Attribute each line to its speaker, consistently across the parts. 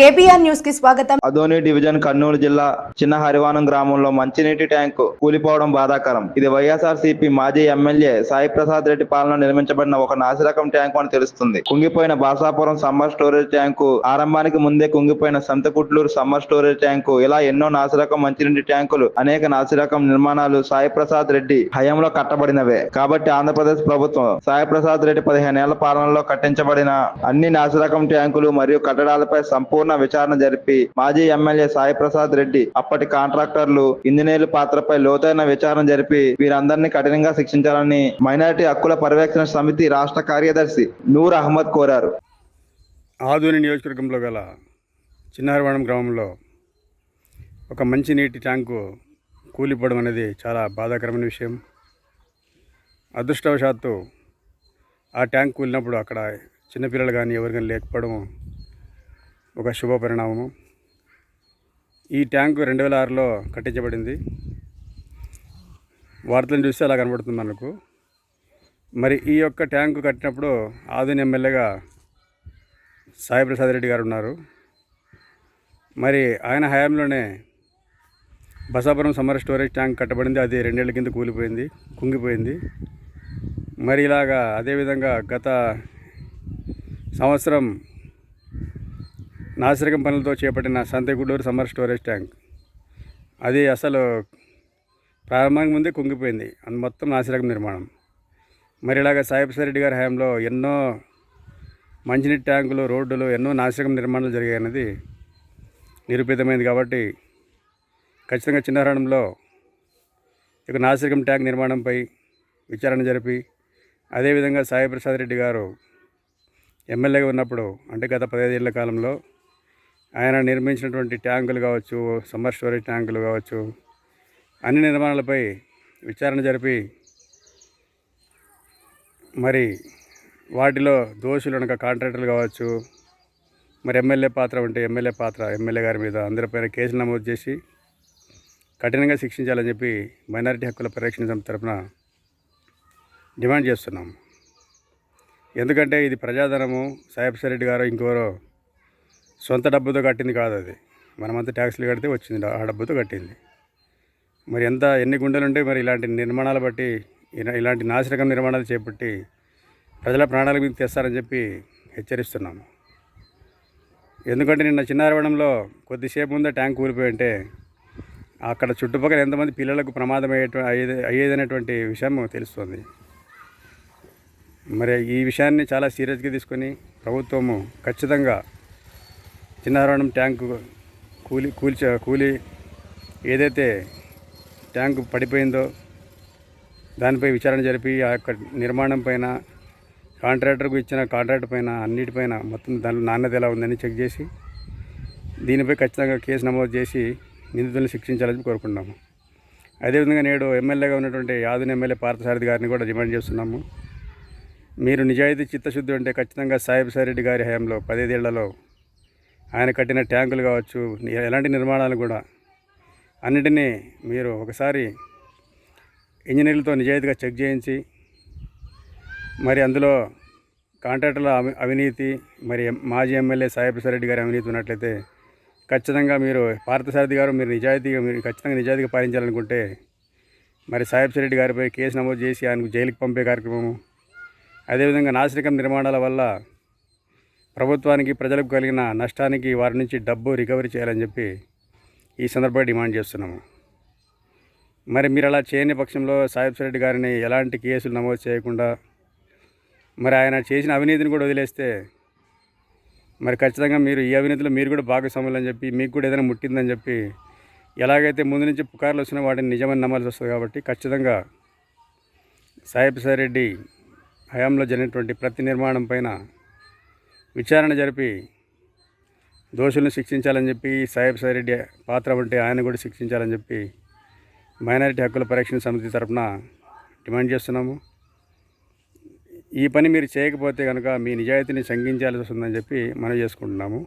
Speaker 1: KBR న్యూస్కి స్వాగతం.
Speaker 2: Adoni division Kurnool జిల్లా చిన్న హరివానం గ్రామంలో మంచినీటి ట్యాంకు కూలిపోవడం బాధాకరం. ఇది వైఎస్ఆర్ సిపి మాజీ ఎమ్మెల్యే సాయి ప్రసాద్ రెడ్డి పాలన నిర్మించబడిన ఒక నాసిరకం ట్యాంకు అని తెలుస్తుంది. కుంగిపోయిన బాసాపురం సమ్మర్ స్టోరేజ్ ట్యాంకు ఆరంభానికి ముందే కుంగిపోయిన సంతకుట్లూరు సమ్మర్ స్టోరేజ్ ట్యాంకు ఇలా ఎన్నో నాసిరకం మంచినీటి ట్యాంకులు అనేక నాసిరకం నిర్మాణాలు సాయి ప్రసాద్ రెడ్డి హయాంలో కట్టబడినవే. కాబట్టి ఆంధ్రప్రదేశ్ ప్రభుత్వం సాయి ప్రసాద్ రెడ్డి పదిహేనేళ్ళ పాలనలో కట్టించబడిన అన్ని నాసిరకం ట్యాంకులు మరియు కట్టడాలపై సంపూర్ణ విచారణ జరిపి మాజీ ఎమ్మెల్యే సాయి ప్రసాద్ రెడ్డి అప్పటి కాంట్రాక్టర్లు ఇంజనీర్ల పాత్రపై లోతైన విచారణ జరిపి వీరందరినీ కఠినంగా శిక్షించాలని మైనారిటీ హక్కుల పర్యవేక్షణ సమితి రాష్ట్ర కార్యదర్శి నూర్ అహ్మద్ కోరారు.
Speaker 3: ఆధుని నియోజకవర్గంలో గల చిన్నారవాణం గ్రామంలో ఒక మంచి నీటి ట్యాంకు కూలిపోవడం అనేది చాలా బాధాకరమైన విషయం. అదృష్టవశాత్తు ఆ ట్యాంక్ కూలినప్పుడు అక్కడ చిన్నపిల్లలు కానీ ఎవరికైనా లేకపోవడం ఒక శుభ పరిణామము. ఈ ట్యాంకు రెండు వేల ఆరులో కట్టించబడింది. వార్తలను చూస్తే అలా కనబడుతుంది మనకు. మరి ఈ యొక్క ట్యాంకు కట్టినప్పుడు ఆధుని ఎమ్మెల్యేగా సాయిప్రసాద్ రెడ్డి గారు ఉన్నారు. మరి ఆయన హయాంలోనే బసాపురం సమ్మర్ స్టోరేజ్ ట్యాంక్ కట్టబడింది. అది రెండేళ్ళ కింద కూలిపోయింది కుంగిపోయింది. మరి ఇలాగా అదేవిధంగా గత సంవత్సరం నాసిరకం పనులతో చేపట్టిన సంతగుడూరు సమ్మర్ స్టోరేజ్ ట్యాంక్. అది అసలు ప్రారంభానికి ముందే కుంగిపోయింది. అది మొత్తం నాసిరకం నిర్మాణం. మరి ఇలాగ సాయి రెడ్డి గారి హయాంలో ఎన్నో మంచినీటి ట్యాంకులు రోడ్డులు ఎన్నో నాసిరకం నిర్మాణాలు జరిగాయన్నది నిరూపితమైంది కాబట్టి ఖచ్చితంగా చిన్నహరణంలో ఇక నాసిరకం ట్యాంక్ నిర్మాణంపై విచారణ జరిపి అదేవిధంగా సాయి ప్రసాద్ రెడ్డి గారు ఎమ్మెల్యేగా ఉన్నప్పుడు అంటే గత పదహైదేళ్ళ కాలంలో ఆయన నిర్మించినటువంటి ట్యాంకులు కావచ్చు సమ్మర్ స్టోరేజ్ ట్యాంకులు కావచ్చు అన్ని నిర్మాణాలపై విచారణ జరిపి మరి వాటిలో దోషులు అనక కాంట్రాక్టర్లు కావచ్చు మరి ఎమ్మెల్యే పాత్ర ఉంటే ఎమ్మెల్యే పాత్ర ఎమ్మెల్యే గారి మీద అందరిపైన కేసులు నమోదు చేసి కఠినంగా శిక్షించాలని చెప్పి మైనారిటీ హక్కుల పరిరక్షణ సమితి తరఫున డిమాండ్ చేస్తున్నాం. ఎందుకంటే ఇది ప్రజాధనము. సాయిబ్ రెడ్డి గారు ఇంకెవరో సొంత డబ్బుతో కట్టింది కాదు అది. మనమంతా ట్యాక్స్లు కడితే వచ్చింది ఆ డబ్బుతో కట్టింది. మరి ఎంత ఎన్ని గుండెలు ఉంటే మరి ఇలాంటి నిర్మాణాలు బట్టి ఇలా- ఇలాంటి నాశరకం నిర్మాణాలు చేపట్టి ప్రజల ప్రాణాల మీద తెస్తారని చెప్పి హెచ్చరిస్తున్నాము. ఎందుకంటే నిన్న చిన్నారవడంలో కొద్దిసేపు ముందే ట్యాంక్ కూలిపోయి ఉంటే అక్కడ చుట్టుపక్కల ఎంతమంది పిల్లలకు ప్రమాదం అయ్యేట అయ్యేది అయ్యేదనేటువంటి విషయం తెలుస్తుంది. మరి ఈ విషయాన్ని చాలా సీరియస్గా తీసుకొని ప్రభుత్వము ఖచ్చితంగా చిన్నారాయణం ట్యాంకు కూలి కూల్చ కూలి ఏదైతే ట్యాంకు పడిపోయిందో దానిపై విచారణ జరిపి ఆ యొక్క నిర్మాణం పైన కాంట్రాక్టర్కు ఇచ్చిన కాంట్రాక్ట్ పైన అన్నిటిపైన మొత్తం దాని నాణ్యత ఎలా ఉందని చెక్ చేసి దీనిపై ఖచ్చితంగా కేసు నమోదు చేసి నిందితులను శిక్షించాలని కోరుకున్నాము అదేవిధంగా నేడు ఎమ్మెల్యేగా ఉన్నటువంటి యాదవ్ ఎమ్మెల్యే పార్థసారథి గారిని కూడా డిమాండ్ చేస్తున్నాము. మీరు నిజాయితీ చిత్తశుద్ధి ఉంటే ఖచ్చితంగా సాయిబ్ సారెడ్డి గారి హయాంలో పదేదేళ్ళలో ఆయన కట్టిన ట్యాంకులు కావచ్చు ఎలాంటి నిర్మాణాలు కూడా అన్నిటినీ మీరు ఒకసారి ఇంజనీర్లతో నిజాయితీగా చెక్ చేయించి మరి అందులో కాంట్రాక్టర్ల అవి అవినీతి మరి మాజీ ఎమ్మెల్యే సాయిప్రసాద్ రెడ్డి గారి అవినీతి ఉన్నట్లయితే ఖచ్చితంగా మీరు పార్థసారథి గారు మీరు నిజాయితీగా మీరు ఖచ్చితంగా నిజాయితీగా పాలించాలనుకుంటే మరి సాయిప్రసాద్ రెడ్డి గారిపై కేసు నమోదు చేసి ఆయనకు జైలుకి పంపే కార్యక్రమము. అదేవిధంగా నాసిరకం నిర్మాణాల వల్ల ప్రభుత్వానికి ప్రజలకు కలిగిన నష్టానికి వారి నుంచి డబ్బు రికవరీ చేయాలని చెప్పి ఈ సందర్భంగా డిమాండ్ చేస్తున్నాము. మరి మీరు అలా చేయని పక్షంలో సాహిబ్ రెడ్డి గారిని ఎలాంటి కేసులు నమోదు చేయకుండా మరి ఆయన చేసిన అవినీతిని కూడా వదిలేస్తే మరి ఖచ్చితంగా మీరు ఈ అవినీతిలో మీరు కూడా భాగస్వాములని చెప్పి మీకు కూడా ఏదైనా ముట్టిందని చెప్పి ఎలాగైతే ముందు నుంచి పుకార్లు వచ్చినా వాటిని నిజమని నమ్మాల్సి వస్తుంది కాబట్టి ఖచ్చితంగా సాయి రెడ్డి హయాంలో జరిగినటువంటి ప్రతి నిర్మాణం పైన విచారణ జరిపి దోషులను శిక్షించాలని చెప్పి సాయి సాయిరెడ్డి రెడ్డి పాత్ర ఉంటే ఆయన కూడా శిక్షించాలని చెప్పి మైనారిటీ హక్కుల పరిరక్షణ సమితి తరఫున డిమాండ్ చేస్తున్నాము. ఈ పని మీరు చేయకపోతే కనుక మీ నిజాయితీని శంకించాల్సి వస్తుందని చెప్పి మనం చేసుకుంటున్నాము.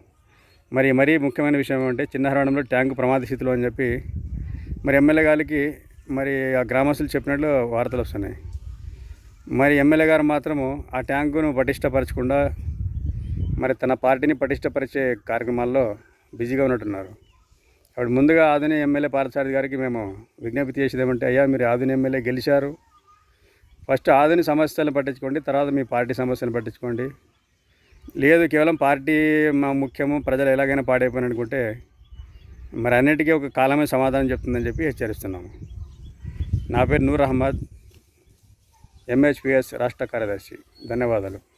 Speaker 3: మరి మరీ ముఖ్యమైన విషయం ఏమంటే చిన్నహరణంలో ట్యాంకు ప్రమాద స్థితిలో అని చెప్పి మరి ఎమ్మెల్యే గారికి మరి ఆ గ్రామస్తులు చెప్పినట్లు వార్తలు వస్తున్నాయి. మరి ఎమ్మెల్యే గారు మాత్రము ఆ ట్యాంకును పటిష్టపరచకుండా మరి తన పార్టీని పటిష్టపరిచే కార్యక్రమాల్లో బిజీగా ఉన్నట్టున్నారు. అప్పుడు ముందుగా ఆధుని ఎమ్మెల్యే పార్థసారథి గారికి మేము విజ్ఞప్తి చేసేదేమంటే అయ్యా మీరు ఆధుని ఎమ్మెల్యే గెలిచారు. ఫస్ట్ ఆధుని సమస్యలను పట్టించుకోండి తర్వాత మీ పార్టీ సమస్యలను పట్టించుకోండి. లేదు కేవలం పార్టీ మా ముఖ్యము ప్రజలు ఎలాగైనా పాడైపోయిన అనుకుంటే మరి అన్నిటికీ ఒక కాలమే సమాధానం చెప్తుందని చెప్పి హెచ్చరిస్తున్నాము. నా పేరు నూర్ అహ్మద్ ఎంహెచ్పిఎస్ రాష్ట్ర కార్యదర్శి. ధన్యవాదాలు.